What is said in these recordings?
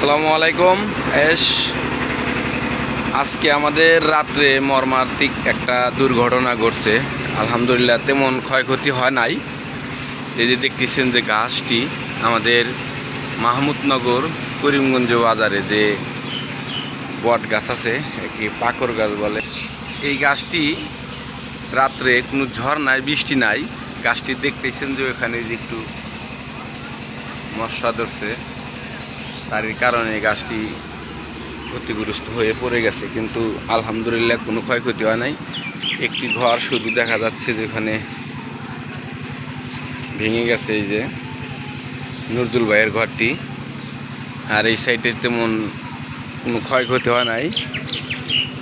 আসসালামু আলাইকুম। এস, আজকে আমাদের রাত্রে মর্মান্তিক একটা দুর্ঘটনা ঘটছে। আলহামদুলিল্লাহ তেমন ক্ষয়ক্ষতি হয় নাই। এই যে দেখতেছেন যে গাছটি আমাদের মাহমুদনগর করিমগঞ্জ বাজারে যে বট গাছ আছে, একে পাকর গাছ বলে। এই গাছটি রাত্রে কোনো ঝড় নাই, বৃষ্টি নাই। গাছটি দেখতেছেন যে ওখানে যে একটু মশা ধরছে। তার কারণে গাছটি ক্ষতিগ্রস্ত হয়ে পড়ে গেছে, কিন্তু আলহামদুলিল্লাহ কোনো ক্ষয়ক্ষতি হয় নাই। একটি ঘর শুধু দেখা যাচ্ছে যেখানে ভেঙে গেছে এই যে নজরুল ভাইয়ের ঘরটি। আর এই সাইডে তেমন কোনো ক্ষয়ক্ষতি হয় নাই,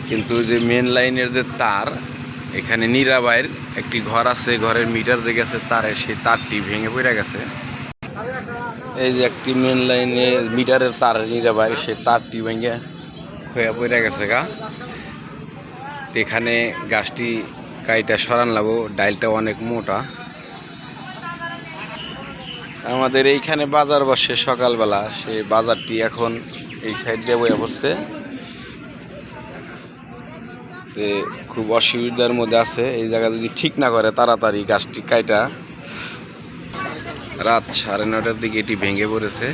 কিন্তু যে মেন লাইনের যে তার, এখানে নীরাবাইয়ের একটি ঘর আছে, ঘরের মিটার যে গেছে তারে সেই তারটি ভেঙে পড়ে গেছে। এই যে একটি মেন লাইনে মিটারের তার নিরে বাইরে সে তারটি ভেঙে হয়ে পড়ে গেছে গা। এখানে গাছটি কাইটা সরান লাগবো, ডাইলটা অনেক মোটা। আমাদের এইখানে বাজার বসে সকালবেলা, সে বাজারটি এখন এই সাইড দিয়ে বয়ে বসছে খুব অসুবিধার মধ্যে আছে, এই জায়গা যদি ঠিক না করে, তাড়াতাড়ি গাছটি কাইটা রাত সাড়ে নটার দিকে এটি ভেঙে পড়েছে।